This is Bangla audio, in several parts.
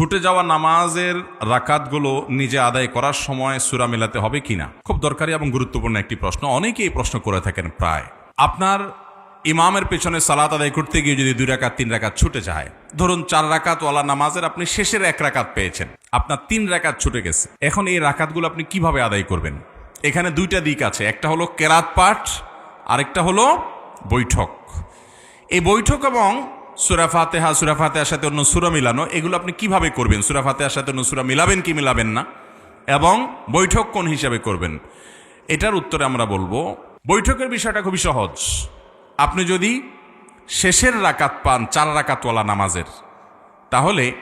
ছুটে যাওয়া নামাজের রাকাতগুলো নিজে আদায় করার সময় সুরা মেলাতে হবে কিনা? খুব দরকারি এবং গুরুত্বপূর্ণ একটি প্রশ্ন। অনেকেই এই প্রশ্ন করে থাকেন প্রায়। আপনার ইমামের পেছনে সালাত আদায় করতে গিয়ে যদি দুই রাকাত, তিন রাকাত ছুটে যায়, ধরুন চার রাকাত ওয়ালা নামাজের আপনি শেষের এক রাকাত পেয়েছেন, আপনার তিন রাকাত ছুটে গেছে। এখন এই রাকাতগুলো আপনি কীভাবে আদায় করবেন? এখানে দুইটা দিক আছে, একটা হলো কেরাত পাঠ, আরেকটা হলো বৈঠক। এই বৈঠক এবং সুরা ফাতেহা, সুরা ফাতেহার সাথে অন্য সুরা মিলানো, এগুলো আপনি কীভাবে করবেন? সুরা ফাতেহার সাথে অন্য সুরা মিলাবেন কি মিলাবেন না? এবং বৈঠক কোন হিসাবে করবেন? এটার উত্তরে আমরা বলব, বৈঠকের বিষয়টা খুবই সহজ। আপনি যদি শেষের রাকাত পান, চার রাকাতওয়ালা নামাজের, তাহলে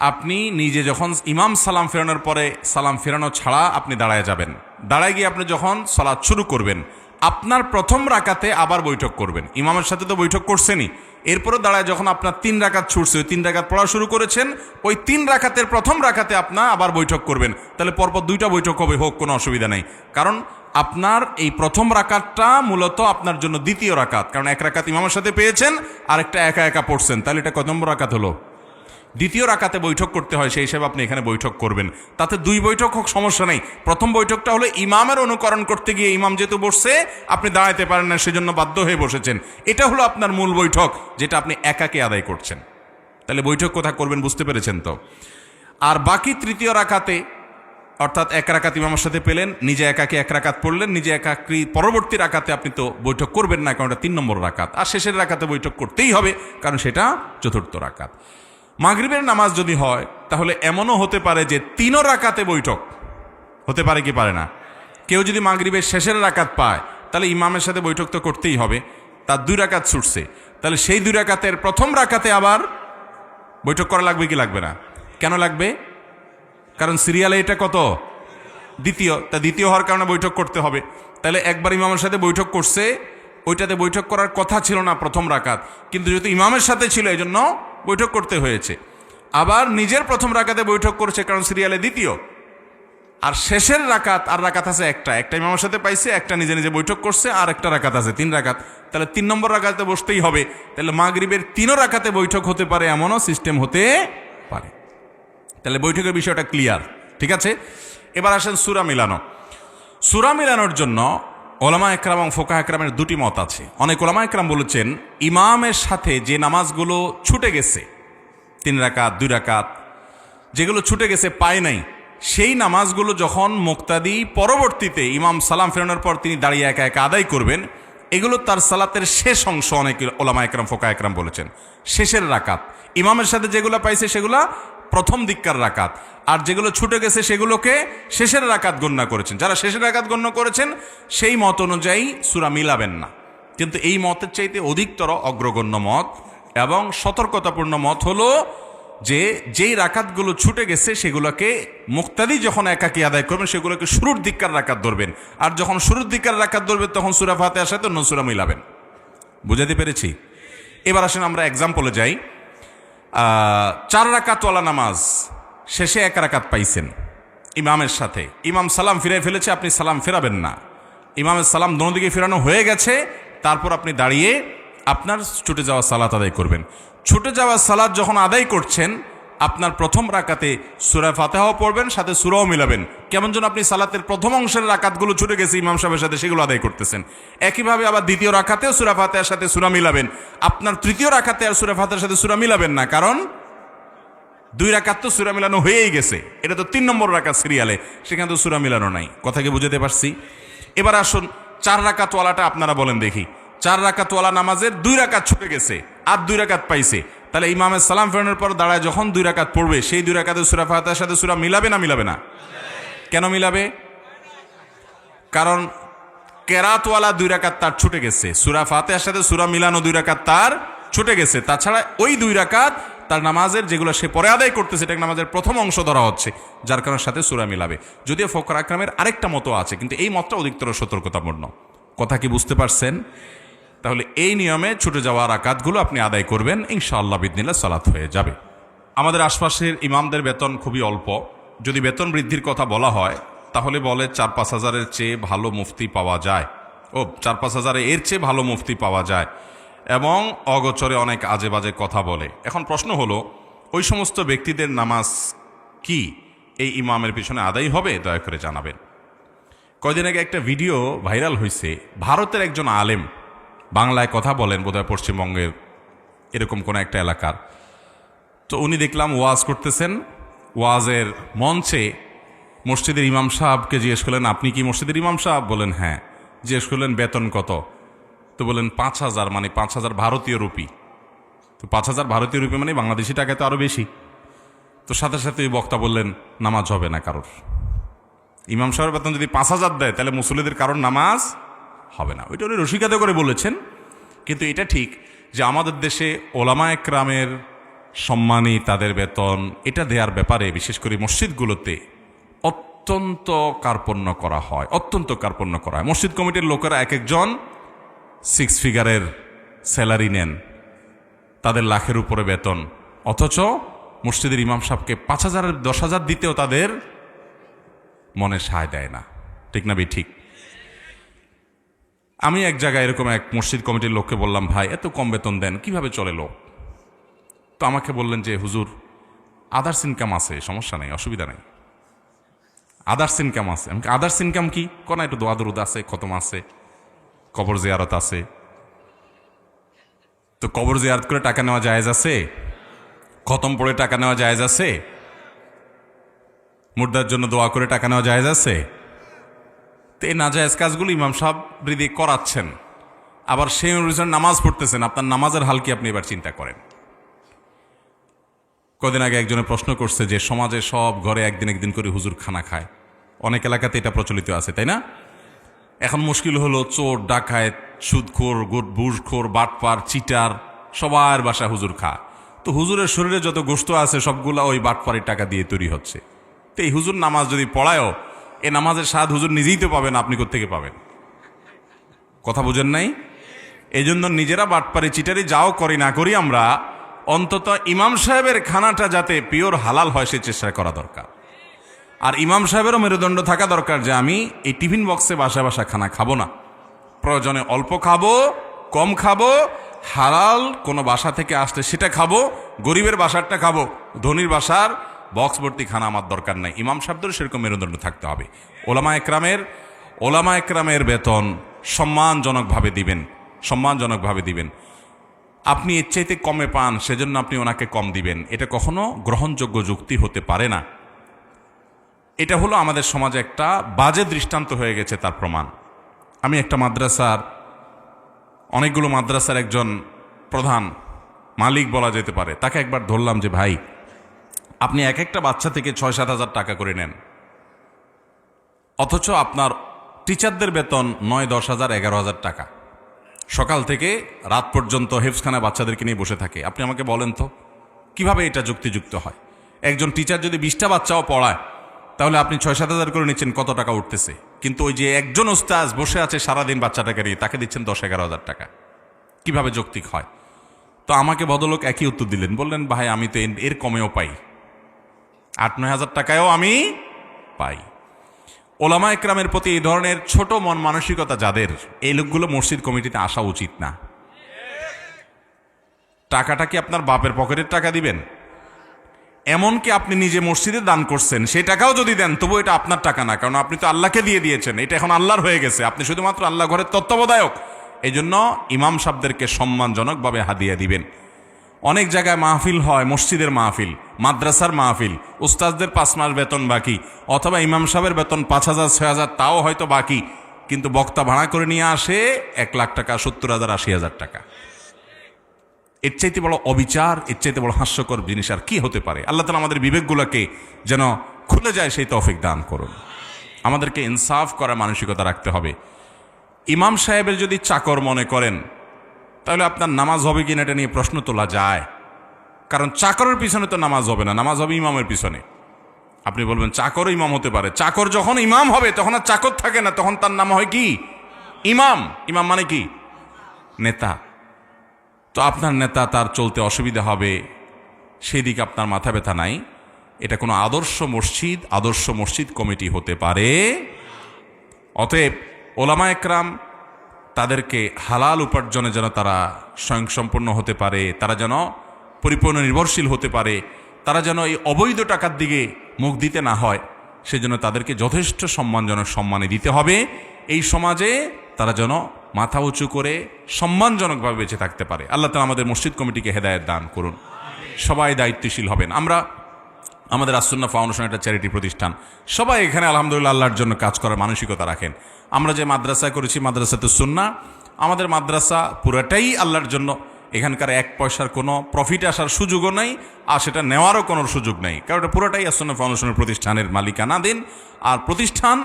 আপনি নিজে যখন ইমাম সালাম ফেরানোর পরে সালাম ফেরানো ছাড়া আপনি দাঁড়ায় যাবেন। দাঁড়ায় গিয়ে আপনি যখন সালাদ শুরু করবেন, আপনার প্রথম রাকাতে আবার বৈঠক করবেন। ইমামের সাথে তো বৈঠক করছেনই। এরপরে দাঁড়ায় যখন আপনার তিন রাকাত ছুটছে, ওই তিন রাকাত পড়া শুরু করেছেন, ওই তিন রাখাতের প্রথম রাখাতে আপনার আবার বৈঠক করবেন। তাহলে পরপর দুইটা বৈঠক হবে, হোক, কোনো অসুবিধা নেই। কারণ আপনার এই প্রথম রাকাতটা মূলত আপনার জন্য দ্বিতীয় রাকাত। কারণ এক রাকাত ইমামের সাথে পেয়েছেন আর একটা একা একা পড়ছেন। তাহলে এটা কত নম্বর হলো? দ্বিতীয় রাকাতে বৈঠক করতে হয়, সেই হিসেবে আপনি এখানে বৈঠক করবেন। তাতে দুই বৈঠক হোক, সমস্যা নেই। প্রথম বৈঠকটা হলো ইমামের অনুকরণ করতে গিয়ে ইমাম যেহেতু বসছে, আপনি দাঁড়াতে পারেন না, সেজন্য বাধ্য হয়ে বসেছেন। এটা হলো আপনার মূল বৈঠক, যেটা আপনি একাকে আদায় করছেন। তাহলে বৈঠক কোথায় করবেন বুঝতে পেরেছেন তো? আর বাকি তৃতীয় রাকাতে, অর্থাৎ এক রাকাত ইমামের সাথে পেলেন, নিজে একাকে এক রাকাত পড়লেন, নিজে একাকি পরবর্তী রাকাতে আপনি তো বৈঠক করবেন না, কারণ এটা তিন নম্বর রাকাত। আর শেষের রাকাতে বৈঠক করতেই হবে, কারণ সেটা চতুর্থ রাকাত। মাগরিবের নামাজ যদি হয়, তাহলে এমনও হতে পারে যে তিনও রাকাতে বৈঠক। হতে পারে কি পারে না? কেউ যদি মাগরিবের শেষের রাকাত পায়, তাহলে ইমামের সাথে বৈঠক তো করতেই হবে। তার দুই রাকাত ছুটছে। তাহলে সেই দুই রাকাতের প্রথম রাকাতে আবার বৈঠক করা লাগবে কি লাগবে না? কেন লাগবে? কারণ সিরিয়ালে এটা কত? দ্বিতীয়। তা দ্বিতীয় হওয়ার কারণে বৈঠক করতে হবে। তাহলে একবার ইমামের সাথে বৈঠক করছে, ওইটাতে বৈঠক করার কথা ছিল না প্রথম রাকাত। কিন্তু যেহেতু ইমামের সাথে ছিল এই জন্য বৈঠক করতে হয়েছে। আবার নিজের প্রথম রাকাতে বৈঠক করছে, কারণ সিরিয়ালে দ্বিতীয়। আর শেষের রাকাত, আর রাকাত আছে একটা। একটা ইমামের সাথে পাইছে, একটা নিজে নিজে বৈঠক করছে, আর একটা রাকাত আছে, তিন রাকাত। তাহলে তিন নম্বর রাকাতে বসতেই হবে। তাহলে মাগরিবের তিনও রাকাতে বৈঠক হতে পারে, এমনও সিস্টেম হতে পারে। তাহলে বৈঠকের বিষয়টা ক্লিয়ার, ঠিক আছে? এবার আসেন সুরা মিলানো। সুরা মিলানোর জন্য ওলামা একরাম এবং ফোকা একরামের দুটি মত আছে। অনেক ওলামা একরাম বলেছেন, ইমামের সাথে যে নামাজগুলো ছুটে গেছে, তিন রাকাত, দুই রাকাত, যেগুলো ছুটে গেছে পায় নাই, সেই নামাজগুলো যখন মুক্তাদি পরবর্তীতে ইমাম সালাম ফেরানোর পর তিনি দাঁড়িয়ে একা একা আদায় করবেন, এগুলো তার সালাতের শেষ অংশ অনেক ওলামা একরাম ফোকা একরাম বলেছেন। শেষের রাকাত, ইমামের সাথে যেগুলো পাইছে সেগুলো প্রথম দিককার রাকাত। আর যেগুলো ছুটে গেছে সেগুলোকে শেষের রাকাত গণ্য করেছেন। যারা শেষের রাকাত গণ্য করেছেন, সেই মত অনুযায়ী সুরা মিলাবেন না। কিন্তু এই মতের চাইতে অধিকতর অগ্রগণ্য মত এবং সতর্কতাপূর্ণ মত হলো যে, যেই রাকাতগুলো ছুটে গেছে সেগুলোকে মুক্তাদি যখন একাকি আদায় করবেন, সেগুলোকে শুরুর দিককার রাকাত ধরবেন। আর যখন শুরুর দিককার রাকাত ধরবেন, তখন সুরা ফাতে সাথে অন্য সুরা মিলাবেন। বুঝাতে পেরেছি? এবার আসেন আমরা এক্সাম্পলে যাই। চার রাকাত রাকাতওয়ালা নামাজ শেষে এক রাকাত পাইছেন ইমামের সাথে। ইমাম সালাম ফিরে ফেলেছে, আপনি সালাম ফেরাবেন না। ইমামের সালাম দোনো দিকে ফেরানো হয়ে গেছে, তারপর আপনি দাঁড়িয়ে আপনার ছুটে যাওয়া সালাত আদায় করবেন। ছুটে যাওয়া সালাদ যখন আদায় করছেন আপনার প্রথম রাকাতে সুরা ফাতেহাও পড়বেন, সাথে সুরাও মিলাবেন। কেমন যেন আপনি সালাতের প্রথম অংশের রাকাতগুলো ছুটে গেছে, ইমাম সাহেবের সাথে সেগুলো আদায় করতেছেন। একইভাবে আবার দ্বিতীয় রাখাতেও সুরা ফাতেহার সাথে সুরা মিলাবেন। আপনার তৃতীয় রাখাতে আর সুরা ফাতেহার সাথে সুরা মিলাবেন না, কারণ দুই রাকাত তো সুরা মিলানো হয়েই গেছে। এটা তো তিন নম্বর রাকাত সিরিয়ালে, সেখানে তো সুরা মিলানো নাই। কথাকে বুঝাতে পারছি? এবার আসুন, চার রাকাতওয়ালাটা আপনারা বলেন দেখি। চার রাকাতওয়ালা নামাজের দুই রাকাত ছুটে গেছে, আর দুই রাকাত পাইছে। তাহলে ইমামের সালাম ফেরানোর পর দাঁড়ায় যখন দুই রাকাত পড়বে, সেই দুই রাকাতে সুরা ফাতার সাথে সুরা মিলাবে না মিলাবে না? কেন মিলাবে? কারণ কেরাতওয়ালা দুই রাকাত তার ছুটে গেছে। সুরা ফাতেহার সাথে সুরা মিলানো দুই রাকাত তার ছুটে গেছে। তাছাড়া ওই দুই রাকাত তার নামাজের যেগুলো সে পরে আদায় করতেছে এটা নামাজের প্রথম অংশ ধরা হচ্ছে, যার কারণে সাথে সুরা মিলাবে। যদিও ফকর আকরামের আরেকটা মতো আছে, কিন্তু এই মতটা অধিকতর সতর্কতাপূর্ণ। কথা কি বুঝতে পারছেন? তাহলে এই নিয়মে ছুটে যাওয়া রাকাতগুলো আপনি আদায় করবেন। ইনশাআল্লাহ বিদিনিল্লা সালাত হয়ে যাবে। আমাদের আশপাশের ইমামদের বেতন খুবই অল্প। যদি বেতন বৃদ্ধির কথা বলা হয়, তাহলে বলে চার পাঁচ হাজারের চেয়ে ভালো মুফতি পাওয়া যায়। ও, চার পাঁচ হাজারে এর চেয়ে ভালো মুফতি পাওয়া যায়। এবং অগোচরে অনেক আজে বাজে কথা বলে। এখন প্রশ্ন হলো, ওই সমস্ত ব্যক্তিদের নামাজ কি এই ইমামের পিছনে আদায় হবে? দয়া করে জানাবেন। কয়দিন আগে একটা ভিডিও ভাইরাল হয়েছে ভারতের একজন আলেম বাংলায় কথা বলেন, বোধহয় পশ্চিমবঙ্গের এরকম কোনো একটা এলাকার। তো উনি দেখলাম ওয়াজ করতেছেন, ওয়াজের মঞ্চে মসজিদের ইমাম সাহেবকে জিজ্ঞেস করলেন, আপনি কি মসজিদের ইমাম সাহাব? বলেন হ্যাঁ। জিজ্ঞেস করলেন, বেতন কত? তো বলেন পাঁচ হাজার মানে পাঁচ হাজার ভারতীয় রুপি। তো পাঁচ হাজার ভারতীয় রুপি মানে বাংলাদেশি টাকায় তো আরও বেশি। তো সাথে সাথে ওই বক্তা বললেন, নামাজ হবে না কারোর। ইমাম সাহেবের বেতন যদি পাঁচ হাজার দেয়, তাহলে মুসলিদের কারোর নামাজ হবে না। ওইটা উনি রসিকাতে করে বলেছেন, কিন্তু এটা ঠিক যে আমাদের দেশে ওলামা একরামের সম্মানী তাদের বেতন, এটা দেওয়ার ব্যাপারে বিশেষ করে মসজিদগুলোতে অত্যন্ত কার্পণ্য করা হয়, অত্যন্ত কার্পণ্য করা হয়। মসজিদ কমিটির লোকেরা এক একজন সিক্স ফিগারের স্যালারি নেন, তাদের লাখের উপরে বেতন, অথচ মসজিদের ইমাম সাহেবকে পাঁচ হাজারের দশ হাজার দিতেও তাদের মনে সায় দেয় না। ঠিক না বে ঠিক? আমি এক জায়গায় এরকম এক মসজিদ কমিটির লোককে বললাম, ভাই, এত কম বেতন দেন, কীভাবে চলে লোক? তো আমাকে বললেন যে, হুজুর, আদার্স ইনকাম আছে, সমস্যা নেই, অসুবিধা নেই। আদার্স ইনকাম আছে? আমি আদার্স ইনকাম কি? কোন একটু দোয়া দরুদ আছে, খতম আছে, কবর জিয়ারত আছে। তো কবর জিয়ারত করে টাকা নেওয়া জায়েজ আছে? খতম পড়ে টাকা নেওয়া জায়েজ আছে? মুর্দার জন্য দোয়া করে টাকা নেওয়া জায়েজ আছে? তো এই নাজায়েজ কাজগুলো ইমাম সাহেব বৃদ্ধি করাচ্ছেন। আবার সেই অনুযায়ী নামাজ পড়তেছেন। আপনার নামাজের হাল কি আপনি এবার চিন্তা করেন? কদিন আগে একজনে প্রশ্ন করছে যে, সমাজে সব ঘরে একদিন একদিন করে হুজুর খানা খায়। অনেক এলাকাতে এটা প্রচলিত আছে, তাই না? এখন মুশকিল হলো চোর ডাকায় সুদখোর, গুট বুসখোর বাটপার, চিটার, সবার বাসা হুজুর খা তো হুজুরের শরীরে যত গোস্ত আছে, সবগুলা ওই বাটপারের টাকা দিয়ে তৈরি হচ্ছে। তো এই হুজুর নামাজ যদি পড়ায়ও এ নামাজের স্বাদ হুজুর নিজেই তো পাবেন, আপনি কোথেকে পাবেন? কথা বুঝেন নাই? এই জন্য নিজেরা বাটপারে চিটারি যাও করি না করি আমরা, অন্তত ইমাম সাহেবের খানাটা যাতে পিওর হালাল হয় সে চেষ্টা করা দরকার। আর ইমাম সাহেবেরও মেরুদণ্ড থাকা দরকার যে আমি এই টিফিন বক্সে বাসা বাসা খানা খাব না। প্রয়োজনে অল্প খাব, কম খাব, হালাল কোনো বাসা থেকে আসলে সেটা খাব, গরিবের বাসারটা খাব, ধনির বাসার বক্স ভর্তি খানা আমার দরকার নাই। ইমাম সাহেবদেরও সেরকম মেরুদণ্ড থাকতে হবে। ওলামা একরামের ওলামা একরামের বেতন সম্মানজনকভাবে দিবেন সম্মানজনকভাবে দিবেন। আপনি এর চাইতে কমে পান, সেজন্য আপনি ওনাকে কম দিবেন। এটা কখনো গ্রহণযোগ্য যুক্তি হতে পারে না। এটা হলো আমাদের সমাজে একটা বাজে দৃষ্টান্ত হয়ে গেছে তার প্রমাণ। আমি একটা মাদ্রাসার, অনেকগুলো মাদ্রাসার একজন প্রধান মালিক বলা যেতে পারে। তাকে একবার ধরলাম যে, ভাই আপনি এক একটা বাচ্চা থেকে ছয় সাত হাজার টাকা করে নেন। অথচ আপনার টিচারদের বেতন নয়, দশ হাজার, এগারো হাজার টাকা। সকাল থেকে রাত পর্যন্ত হেফসখানা বাচ্চাদেরকে নিয়ে বসে থাকে। আপনি আমাকে বলেন তো, কীভাবে এটা যুক্তিযুক্ত হয়? একজন টিচার যদি বিশটা বাচ্চাও পড়ায়, তাহলে আপনি ছয় সাত হাজার করে নিচ্ছেন, কত টাকা উঠতেছে? কিন্তু ওই যে একজন ওস্তাজ বসে আছে সারাদিন বাচ্চাটাকে নিয়ে, তাকে দিচ্ছেন দশ, এগারো হাজার টাকা। কীভাবে যৌক্তিক হয়? তো আমাকে ভদ্রলোক একই উত্তর দিলেন। বললেন, ভাই, আমি তো এর- এর কমেও পাই। আট নয় হাজার টাকায়ও আমি পাই। ওলামা একরামের প্রতি এই ধরনের ছোট মন মানসিকতা যাদের, এই লোকগুলো মসজিদ কমিটিতে আসা উচিত না। টাকাটা কি আপনার বাপের পকেটের টাকা দিবেন? এমনকি আপনি নিজে মসজিদে দান করছেন, সেই টাকাও যদি দেন, তবু এটা আপনার টাকা না, কারণ আপনি তো আল্লাহকে দিয়ে দিয়েছেন, এটা এখন আল্লাহর হয়ে গেছে। আপনি শুধুমাত্র আল্লাহ ঘরের তত্ত্বাবধায়ক। এই জন্য ইমাম সাহেবদেরকে সম্মানজনকভাবে হাদিয়া দিবেন। অনেক জায়গায় মাহফিল হয়, মসজিদের মাহফিল, মাদ্রাসার মাহফিল উস্তাজদের পাঁচ মাস বেতন বাকি, অথবা ইমাম সাহেবের বেতন পাঁচ হাজার, ছয় হাজার, তাও হয়তো বাকি, কিন্তু বক্তা ভাড়া করে নিয়ে আসে এক লাখ টাকা, সত্তর হাজার, আশি হাজার টাকা। এর চাইতে বড় অবিচার, এর চাইতে বড় হাস্যকর জিনিস আর কি হতে পারে? আল্লাহ তালা আমাদের বিবেকগুলোকে যেন খুলে যায়, সেই তৌফিক দান করুন। আমাদেরকে ইনসাফ করার মানসিকতা রাখতে হবে। ইমাম সাহেবের যদি চাকর মনে করেন তাহলে আপনার নামাজ হবে কিনা এটা নিয়ে প্রশ্ন তোলা যায়। কারণ চাকরের পিছনে তো নামাজ হবে না, নামাজ হবে ইমামের পিছনে। আপনি বলবেন, চাকরও ইমাম হতে পারে। চাকর যখন ইমাম হবে, তখন আর চাকর থাকে না, তখন তার নাম হয় কি? ইমাম। ইমাম মানে কি? নেতা। তো আপনার নেতা তার চলতে অসুবিধা হবে সেই দিকে আপনার মাথা ব্যথা নাই। এটা কোনো আদর্শ মসজিদ আদর্শ মসজিদ কমিটি হতে পারে। অতএব ওলামা একরাম তাদেরকে হালাল উপার্জনে যেন তারা স্বয়ংসম্পন্ন হতে পারে, তারা যেন পরিপূর্ণ নির্ভরশীল হতে পারে, তারা যেন এই অবৈধ টাকার দিকে মুখ দিতে না হয়, সেজন্য তাদেরকে যথেষ্ট সম্মানজনক সম্মানে দিতে হবে। এই সমাজে তারা যেন মাথা উঁচু করে সম্মানজনকভাবে বেঁচে থাকতে পারে। আল্লাহ তালা আমাদের মসজিদ কমিটিকে হেদায়ত দান করুন। সবাই দায়িত্বশীল হবেন। আমরা আমাদের আসন্না ফাউন্ডেশন একটা চ্যারিটি প্রতিষ্ঠান। সবাই এখানে আলহামদুলিল্লাহ আল্লাহর জন্য কাজ করার মানসিকতা রাখেন। আমরা যে মাদ্রাসা করেছি মাদ্রাসা তো সুন্না আমাদের মাদ্রাসা পুরাটাই আল্লাহর জন্য। এখানকার এক পয়সার কোনো প্রফিট আসার সুযোগও নাই, আর সেটা নেওয়ারও কোনো সুযোগ নেই। কারণ এটা পুরোটাই আসন্না ফাউন্ডেশনের প্রতিষ্ঠানের মালিকানা দিন আর প্রতিষ্ঠান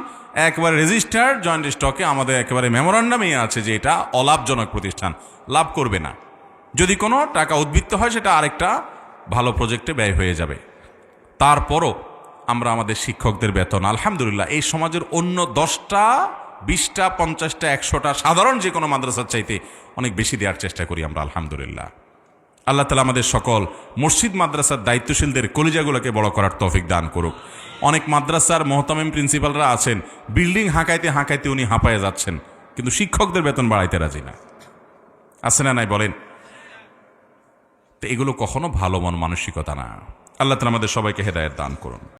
একবারে রেজিস্টার্ড জয়েন্ট স্টকে আমাদের একেবারে মেমোরান্ডামেই আছে যে এটা অলাভজনক প্রতিষ্ঠান। লাভ করবে না। যদি কোনো টাকা উদ্বৃত্ত হয়, সেটা আরেকটা ভালো প্রজেক্টে ব্যয় হয়ে যাবে। তারপরও আমরা আমাদের শিক্ষকদের বেতন। আলহামদুলিল্লাহ, এই সমাজের অন্য দশটা, বিশটা, পঞ্চাশটা, একশোটা সাধারণ যে কোনো মাদ্রাসার চাইতে অনেক বেশি দেওয়ার চেষ্টা করি আমরা, আলহামদুলিল্লাহ। আল্লাহ তালা আমাদের সকল মসজিদ মাদ্রাসার দায়িত্বশীলদের কলিজাগুলোকে বড় করার তৌফিক দান করুক। অনেক মাদ্রাসার মহতামিম প্রিন্সিপালরা আছেন, বিল্ডিং হাঁকাইতে হাঁকাইতে উনি হাঁপায়ে যাচ্ছেন, কিন্তু শিক্ষকদের বেতন বাড়াইতে রাজি না। আছে না নাই বলেন? তো এগুলো কখনো ভালো মন মানসিকতা না। আল্লাহ তালা আমাদের সবাইকে হেদায়ত দান করুন।